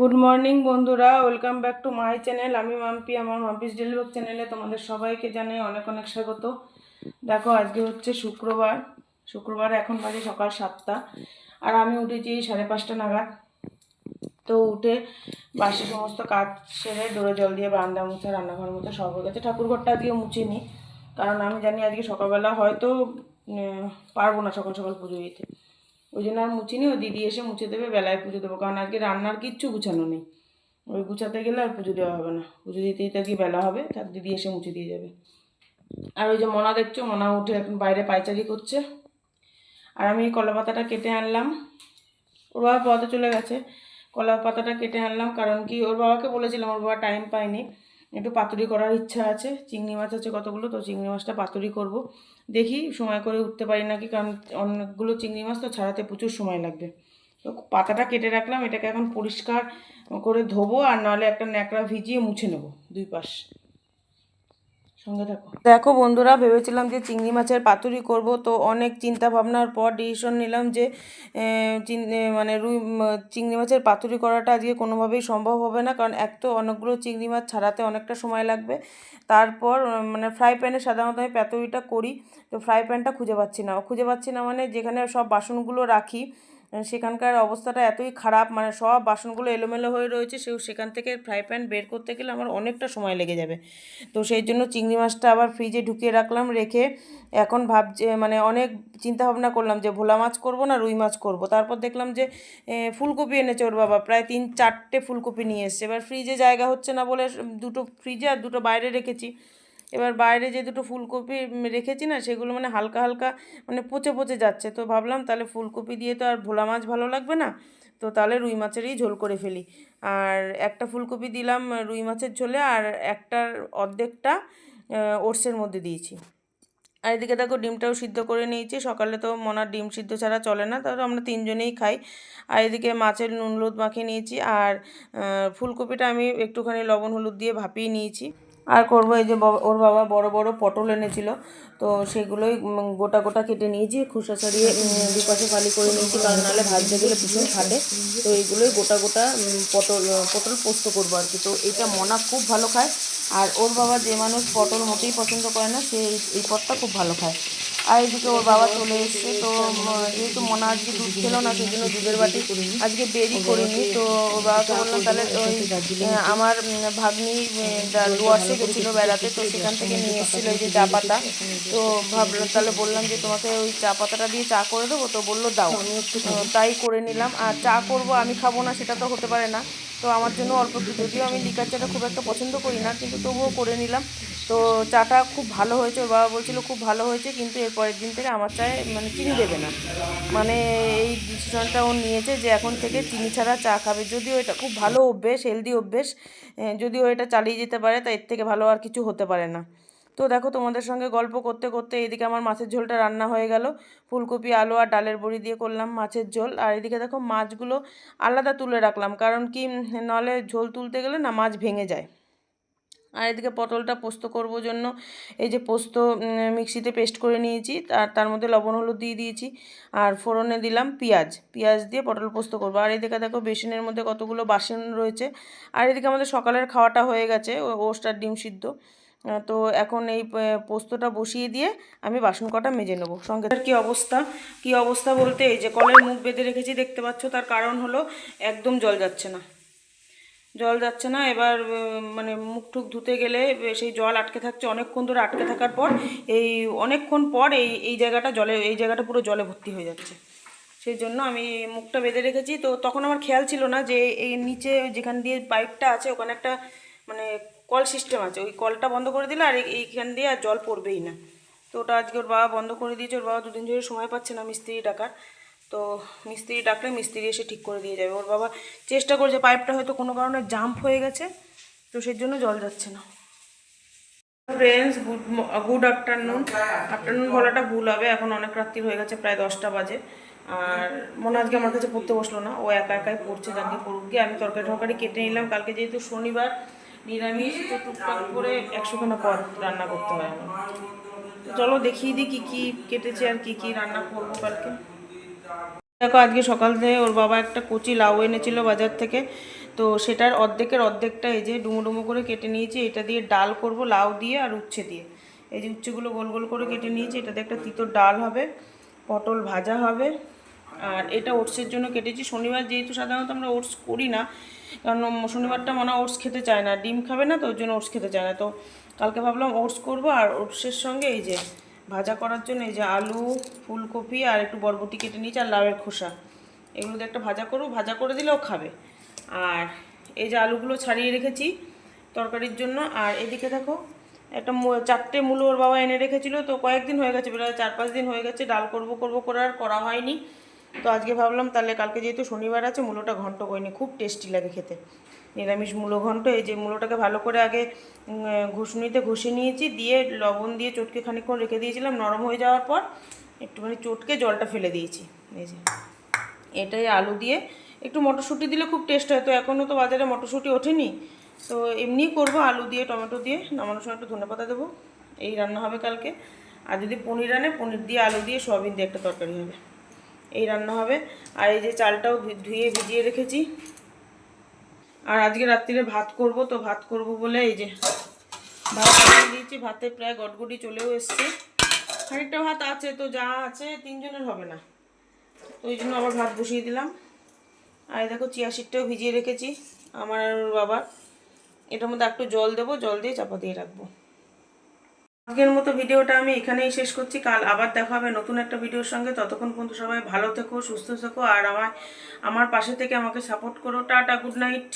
Good morning বন্ধুরা। Welcome back to my channel আমি মাম্পি, আমার মাম্পিস ডেলিভার চ্যানেলে তোমাদের সবাইকে জানাই অনেক অনেক স্বাগত। দেখো, আজকে হচ্ছে শুক্রবার। শুক্রবার এখন বাজে সকাল সাতটা। আর আমি উঠেছি সাড়ে পাঁচটা নাগাদ। তো উঠে বাসি সমস্ত কাজ সেরে ডোরে জল দিয়ে বারান্দা মুছে, রান্নাঘর মুছে, সব হয়ে গেছে। ঠাকুরঘরটা আজকে মুছিনি কারণ আমি জানি আজকে সকালবেলা হয়তো পারব না সকাল সকাল পুজো দিতে। ওই জন্য আর মুছিনি ও দিদি এসে মুছে দেবে, বেলায় পুজো দেবো। কারণ আজকে রান্নার কিচ্ছু গুছানো নেই। ওই গুছাতে গেলে আর পুজো দেওয়া হবে না। পুজো দিতে দিতে আজকে বেলা হবে, তার দিদি এসে মুছে দিয়ে যাবে। আর ওই যে মনা দেখছ, মনা উঠে এখন বাইরে পায়চারি করছে। আর আমি এই কলা পাতাটা কেটে আনলাম। ওর বাবা পথে চলে গেছে। কলা পাতাটা কেটে আনলাম, কারণ কি ওর বাবাকে বলেছিলাম, ওর বাবা টাইম পায়নি। একটু পাতুরি করার ইচ্ছা আছে, চিংড়ি মাছ আছে কতগুলো, তো চিংড়ি মাছটা পাতুরি করব। দেখি সময় করে উঠতে পারি নাকি, কারণ অনেকগুলো চিংড়ি মাছ তো ছাড়াতে প্রচুর সময় লাগবে। তো পাতাটা কেটে রাখলাম, এটাকে এখন পরিষ্কার করে ধোবো, আর নাহলে একটা ন্যাকড়া ভিজিয়ে মুছে নেব দুই পাশ। দেখো বন্ধুরা, ভেবেছিলাম যে চিংড়ি মাছের পাতুরি করব, তো অনেক চিন্তা ভাবনার পর ডিসিশন নিলাম যে মানে রুই চিংড়ি মাছের পাতুরি করাটা আজকে কোনোভাবেই সম্ভব হবে না, কারণ এক তো অনেকগুলো চিংড়ি মাছ ছাড়াতে অনেকটা সময় লাগবে। তারপর মানে ফ্রাই প্যানে সাধারণত আমি পাতুরিটা করি, তো ফ্রাই প্যানটা খুঁজে পাচ্ছি না। খুঁজে পাচ্ছি না মানে যেখানে সব বাসনগুলো রাখি সেখানকার অবস্থাটা এতই খারাপ মানে সব বাসনগুলো এলোমেলো হয়ে রয়েছে, সেও সেখান থেকে ফ্রাই প্যান বের করতে গেলে আমার অনেকটা সময় লেগে যাবে। তো সেই জন্য চিংড়ি মাছটা আবার ফ্রিজে ঢুকিয়ে রাখলাম, রেখে এখন ভাবছি মানে অনেক চিন্তা ভাবনা করলাম যে ভোলা মাছ করব না রুই মাছ করব। তারপর দেখলাম যে ফুলকপি এনেছে ওর বাবা, প্রায় তিন চারটে ফুলকপি নিয়ে এসছে। এবার ফ্রিজে জায়গা হচ্ছে না বলে দুটো ফ্রিজে আর দুটো বাইরে রেখেছি। এবার বাইরে যে দুটো ফুলকপি রেখেছি না, সেগুলো মানে হালকা হালকা মানে পচে পচে যাচ্ছে। তো ভাবলাম তাহলে ফুলকপি দিয়ে তো আর ভোলা মাছ ভালো লাগবে না, তো তাহলে রুই মাছেরই ঝোল করে ফেলি। আর একটা ফুলকপি দিলাম রুই মাছের ঝোলে, আর একটার অর্ধেকটা ওটসের মধ্যে দিয়েছি। আর এদিকে দেখো ডিমটাও সিদ্ধ করে নিয়েছি, সকালে তো মনার ডিম সিদ্ধ ছাড়া চলে না তাহলে আমরা তিনজনেই খাই। আর এদিকে মাছের নুন হলুদ মাখিয়ে নিয়েছি, আর ফুলকপিটা আমি একটুখানি লবণ হলুদ দিয়ে ভাপিয়ে নিয়েছি। আর করব এই যে ওর বাবা বড় বড় পটল এনেছিল। তো সেগুলোই গোটা গোটা কেটে নিয়েছি, খোসা ছাড়িয়ে দুপাশে ফালি করে নিয়েছি, কারণ নাহলে ভাজতে গেলে ভীষণ ফাটে, তো এইগুলোই গোটা গোটা পটল পটল পোস্ত করব আর কি। তো এটা মনা খুব ভালো খায়, আর ওর বাবা যে মানুষ পটল মোটেই পছন্দ করে না, সে এই- পটটা খুব ভালো খায়। আর এদিকে ওর বাবা চলে এসছে। তো যেহেতু মনা আজকে দুধ খেলো না সেই জন্য দুধের বাটি আজকে বেরি করিনি। তো ওর বাবাকে বললাম তাহলে ওই আমার ভাগ্নি ডুয়ার্সে গেছিল বেড়াতে, তো সেখান থেকে নিয়ে এসেছিল ওই যে চা পাতা। তো ভাবলাম তাহলে বললাম যে তোমাকে ওই চা পাতাটা দিয়ে চা করে দেবো? তো বলল, দাও। তাই করে নিলাম। আর চা করব, আমি খাব না, সেটা তো হতে পারে না। তো আমার জন্য অল্প একটু, যদিও আমি লিকার চাটা খুব একটা পছন্দ করি না, কিন্তু তবুও করে নিলাম। তো চাটা খুব ভালো হয়েছে, ওর বাবা বলছিল খুব ভালো হয়েছে, কিন্তু এর পরের দিন থেকে আমার চায়ে মানে চিনি দেবে না। মানে এই ডিসিশনটা ও নিয়েছে যে এখন থেকে চিনি ছাড়া চা খাবে। যদিও এটা খুব ভালো অভ্যেস হেলদি অভ্যেস যদিও এটা চালিয়ে যেতে পারে, তা এর থেকে ভালো আর কিছু হতে পারে না। তো দেখো তোমাদের সঙ্গে গল্প করতে করতে এদিকে আমার মাছের ঝোলটা রান্না হয়ে গেল। ফুলকপি, আলু আর ডালের বড়ি দিয়ে করলাম মাছের ঝোল। আর এদিকে দেখো মাছগুলো আলাদা তুলে রাখলাম, কারণ কি নাহলে ঝোল তুলতে গেলে না মাছ ভেঙে যায়। আর এদিকে পটলটা পোস্ত করব জন্য, এই যে পোস্ত মিক্সিতে পেস্ট করে নিয়েছি, আর তার মধ্যে লবণ, হলুদ দিয়ে দিয়েছি। আর ফোড়নে দিলাম পেঁয়াজ পেঁয়াজ দিয়ে পটল পোস্ত করব। আর এদিকে দেখো বেসনের মধ্যে কতগুলো বাসন রয়েছে। আর এদিকে আমাদের সকালের খাওয়াটা হয়ে গেছে ওস্ট আর ডিম সিদ্ধ। তো এখন এই পোস্তটা বসিয়ে দিয়ে আমি বাসন কটা মেজে নেব। সঙ্গে তার কী অবস্থা? কী অবস্থা বলতে এই যে কলের মুখ বেঁধে রেখেছি দেখতে পাচ্ছ, তার কারণ হলো একদম জল যাচ্ছে না। জল যাচ্ছে না, এবার মানে মুখ টুক ধুতে গেলে সেই জল আটকে থাকছে, অনেকক্ষণ ধরে আটকে থাকার পর এই অনেকক্ষণ পর এই এই জায়গাটা জলে, এই জায়গাটা পুরো জলে ভর্তি হয়ে যাচ্ছে। সেই জন্য আমি মুখটা বেঁধে রেখেছি, তো তখন আমার খেয়াল ছিল না যে এই নিচে যেখান দিয়ে পাইপটা আছে, ওখানে একটা মানে কল সিস্টেম আছে। ওই কলটা বন্ধ করে দিলে আর এই- এইখান দিয়ে আর জল পড়বেই না। তো ওটা আজকে ওর বাবা বন্ধ করে দিয়েছে। ওর বাবা দুদিন ধরে সময় পাচ্ছে না মিস্ত্রি ডাকার। তো মিস্ত্রি ডাকলে মিস্ত্রি এসে ঠিক করে দিয়ে যাবে। ওর বাবা চেষ্টা করছে, পাইপটা হয়তো কোনো কারণে জাম্প হয়ে গেছে। তো সেই জন্য জল যাচ্ছে না। Friends good good afternoon afternoon বলাটা ভুল হবে। এখন অনেক রাত্রি হয়ে গেছে, প্রায় দশটা বাজে। আর মনে আজকে আমার কাছে পড়তে বসল না। ও একা একাই পড়ছে যাকে পড়ুক গিয়ে। আমি তরকারি টরকারি কেটে নিলাম। কালকে যেহেতু শনিবার নিরামিষ তো টুকটাক করে একশোখানা পদ রান্না করতে হয় আমার। তো চলো দেখিয়ে দিই কী কী কেটেছে আর কী কী রান্না করব কালকে। দেখো, আজকে সকাল থেকে ওর বাবা একটা কচি লাউ এনেছিল বাজার থেকে। তো সেটার অর্ধেকের অর্ধেকটা এই যে ডুমো ডুমো করে কেটে নিয়েছি, এটা দিয়ে ডাল করব লাউ দিয়ে আর উচ্ছে দিয়ে। এই যে উচ্ছেগুলো গোল গোল করে কেটে নিয়েছি, এটাতে একটা তিতোর ডাল হবে, পটল ভাজা হবে। আর এটা ওটসের জন্য কেটেছি। শনিবার যেহেতু সাধারণত আমরা ওটস করি না, কারণ শনিবারটা মনে ওটস খেতে চায় না। ডিম খাবে না, তো ওর জন্য ওটস খেতে চায় না। তো কালকে ভাবলাম ওটস করব, আর ওটসের সঙ্গে এই যে ভাজা করার জন্য এই যে আলু, ফুলকপি আর একটু বরবটি কেটে নিয়েছি, আর লাউয়ের খোসা। এগুলো দিয়ে একটা ভাজা করব, ভাজা করে দিলেও খাবে। আর এই যে আলুগুলো ছাড়িয়ে রেখেছি তরকারির জন্য। আর এদিকে দেখো, একটা চারটে মূলো ওর বাবা এনে রেখেছিল, তো কয়েকদিন হয়ে গেছে, প্রায় চার পাঁচ দিন হয়ে গেছে, ডাল করব করব করে আর করা হয়নি। তো আজকে ভাবলাম তাহলে কালকে যেহেতু শনিবার আছে, মূলোটা ঘন্ট করিনি, খুব টেস্টি লাগে খেতে। নিরামিষ মূলো ঘন্ট, এই যে মূলোটাকে ভালো করে আগে ঘষুনিতে ঘষে নিয়েছি, দিয়ে লবণ দিয়ে চটকে খানিকক্ষণ রেখে দিয়েছিলাম, নরম হয়ে যাওয়ার পর একটুখানি চটকে জলটা ফেলে দিয়েছি। এই যে, এটাই আলু দিয়ে। একটু মটরশুঁটি দিলে খুব টেস্ট হয়, তো এখনও তো বাজারে মটরশুঁটি ওঠেনি। তো এমনি করব আলু দিয়ে, টমেটো দিয়ে, নামানোর সময় একটু ধনে পাতা দেবো। এই রান্না হবে কালকে। আর যদি পনির আনে, পনির দিয়ে আলু দিয়ে সয়াবিন দিয়ে একটা তরকারি হবে। এই রান্না হবে। আর এই যে চালটাও ধুয়ে ভিজিয়ে রেখেছি। আর আজকে রাত্রিরে ভাত করব, তো ভাত করব বলে এই যে ভাত দিয়েছি। ভাতে প্রায় গটগটি চলেও এসছে। খানিকটা ভাত আছে, তো যা আছে তিনজনের হবে না। তো ওই জন্য আবার ভাত বসিয়ে দিলাম। আর দেখো চিয়া সিটটাও ভিজিয়ে রেখেছি আমার বাবার। এটার মধ্যে একটু জল দেবো, জল দিয়ে চাপা দিয়ে রাখব। আজকের মতো ভিডিওটা আমি এখানেই শেষ করছি। কাল আবার দেখা হবে নতুন একটা ভিডিওর সঙ্গে। ততক্ষণ পর্যন্ত সবাই ভালো থেকো, সুস্থ থেকো, আর আমার আমার পাশে থেকে আমাকে সাপোর্ট করো। Tata good night